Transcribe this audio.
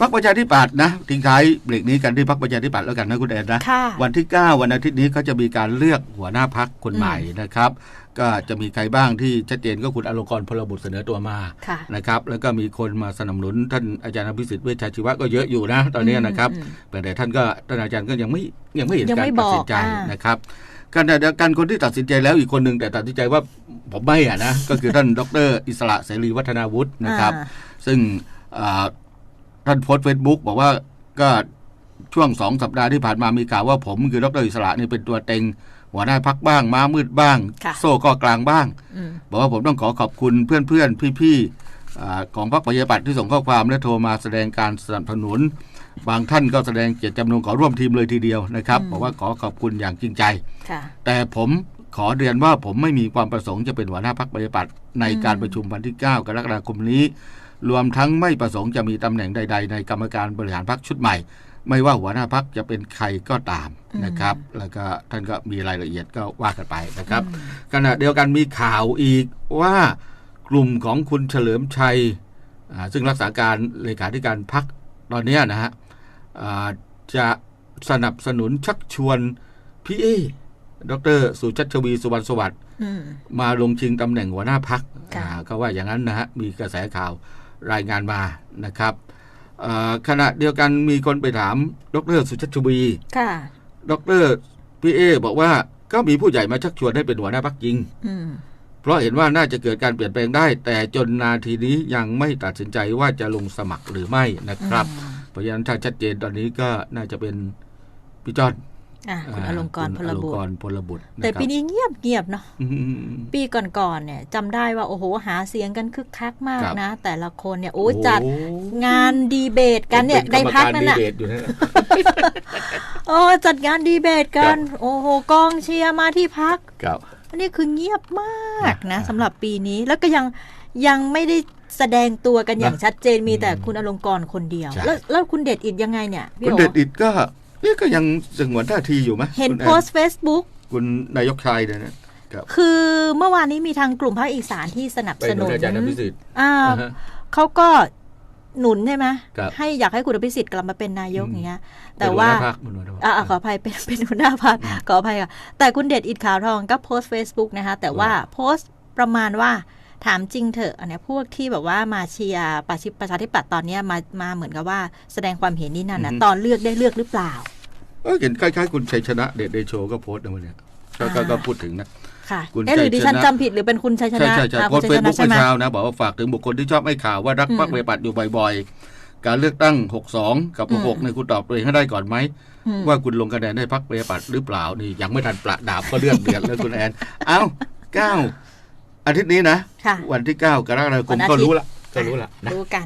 พักประชาธิปัตย์นะทิ้งท้ายเบรกนี้กันที่พักประชาธิปัตย์แล้วกันนะคุณแอนนะค่ะวันที่ 9 วันอาทิตย์นี้เขาจะมีการเลือกหัวหน้าพักคนใหม่นะครับ ก็จะมีใครบ้างที่ชัดเจนก็คุณอลงกรณ์พลบุตรเสนอตัวมาค่ะนะครับ แล้วก็มีคนมาสนับสนุนท่านอาจารย์อภิสิทธิ์เวชชาชีวะก็เยอะอยู่นะ ตอนนี้นะครับอืมแต่ท่านก็ท่านอาจารย์ก็ยังไม่ยังไม่เห็นยังการไม่ตัดสินใจบอกอ่านนะครับขณะเดียวกันคนที่ตัดสินใจแล้วอีกคนหนึ่งแต่ตัดสินใจว่าผมไม่อะนะก็คือท่านดร อิสระเสรีวัฒนาวุฒินะครับอ่าซึ่งอ่า ท่านโพสต์เฟซบุ๊กบอกว่าก็ช่วงสองสัปดาห์ที่ผ่านมามีข่าวว่าผมคือดรอิสระนี่เป็นตัวเต็ง หัวหน้าพักบ้าง ม้ามืดบ้างค่ะโซ่ก็กลางบ้างอืมบอกว่าผมต้องขอขอบคุณเพื่อนๆ พี่ๆอ่าของพรรคประชาธิปัตย์ที่ส่งข้อความและโทรมาแสดงการสนับสนุน บางท่านก็แสดงเจตจำนงขอร่วมทีมเลยทีเดียวนะครับอืมบอกว่าขอขอบคุณอย่างจริงใจค่ะแต่ผมขอเรียนว่าผมไม่มีความประสงค์จะเป็นหัวหน้าพรรคประชาธิปัตย์ในการประชุมวันที่ 9 กรกฎาคมนี้ รวมทั้งไม่ประสงค์จะมีตำแหน่งใด ๆ ในกรรมการบริหารพรรคชุดใหม่ ไม่ว่าหัวหน้าพรรคจะเป็นใครก็ตามอืมนะครับ แล้วก็ท่านก็มีรายละเอียดก็ว่ากันไปนะครับอืมขณะเดียวกันมีข่าวอีกว่ากลุ่มของคุณเฉลิมชัยอ่าซึ่งรักษาการเลขาธิการพักตอนเนี้ยนะฮะอ่าจะสนับสนุนชักชวนพี่เอดรสุชัชวีสุวรรณสวัสดิ์อืมมาลงชิงตำแหน่งหัวหน้าพักค่ะก็ว่าอย่างนั้นนะฮะ มีกระแสข่าว รายงานมานะครับอ่าขณะเดียวกันมีคนไปถาม ดรสุชัชวีค่ะ ดรพี่เอ บอกว่าก็มีผู้ใหญ่มาชักชวนให้เป็นหัวหน้าพักจริงอืมเพราะเห็นว่าน่าจะเกิดการเปลี่ยนแปลงได้ แต่จนนาทีนี้ยังไม่ตัดสินใจว่าจะลงสมัครหรือไม่นะครับอืมเพราะฉะนั้นถ้าชัดเจนตอนนี้ก็น่าจะเป็นพี่จอนอะ คุณอลงกรณ์พคุณลอลบุงตกรรณ์พลบุตรแต่นะครับปีนี้เงียบเงียบๆเนาะอืมปีก่อนๆเนี่ยจำได้ว่าโอ้โหหาเสียงกันคึกคักมากครับนะ แต่ละคนเนี่ยโอ้โอ้จัดงานดีเบตกันเนี่ยผมในป็พักรรมนั่นดีน่ะเบตอยู่นั่นน่ะโอ้จัดงานดีเบตกันครับโอ้โหกองเชียร์มาที่พักครับอันนี้คือเงียบมากนะนะสำหรับปีนี้แล้วก็ยังยังไม่ได้แสดงตัวกันอย่างนะชัดเจนมีแต่อืมคุณอลงกรณ์คนเดียวใช่แล้วแล้วคุณเดชอิดยังไงเนี่ยพี่คุณโอเดชอิดก็ นี่ก็ยังสงวนท่าทีอยู่ไหมเห็นคุณแอโพสต์เฟซบุ๊กคุณนายกชายเนี่ยนะครับคือเมื่อวานนี้มีทางกลุ่มภาคอีสานที่สนับไปสหนุนุนนอาจารย์อภิสิทธิ์อ่าอ่าฮะเขาก็หนุนใช่ไหมครับให้อยากให้คุณอภิสิทธิ์กลับมาเป็นนายกอืมอย่างเงี้ย แต่ว่าเป็นหัหน้พรรคเป็นหัวหน้าพรรคอ่าอ่าขออภัยเป็นเป็นหัวหน้าพักขออภัยค่ะแต่คุณเดชอิดขาวทองก็โพสต์ Facebook นะคะ แต่ว่าว่าโพสต์ประมาณว่าถามจริงเถอะอันเนี้ยพวกที่แบบว่ามาเชียร์ประชาประชาธิปัตย์ตอนเนี้ยมามาเหมือนกับว่าแสดงความเห็นนี่นั่นนะตอนเลือกได้เลือกหรือเปล่า เออเห็นคล้ายๆคุณชัยชนะเดชเดโชก็โพสต์นะวันเนี้ยก็ก็อ่าก็พูดถึงนะ ค่ะคุณเอ๊ะหรือชัยดิฉันชนะจำผิดหรือเป็นคุณชัยชใช่นะใช่ใช่อ่าโพคุสณต์ชัเฟยซชนะบุ๊กใช่ไหมเมื่อเช้านะ บอกว่าฝากถึงบุคคลที่ชอบให้ข่าวว่ารักอืมพรรคประชาธิปัตย์อยู่บ่อยๆ การเลือกตั้ง 62 กับ อืม 66ในยคุณตอบตัวเองให้ได้ก่อนไหม อืม ว่าคุณลงคะแนนให้พรรคประชาธิปัตย์หรือเปล่านี่ยังไม่ทันประดาบก็เลือกเดือดแล้วคุณแอน เอ้าเก้าอาทิตย์นี้นะ ค่ะวันที่ 9กรกฎาควัมนอาทิตย์ก็รู้ละก็รู้ละนะ รู้กัน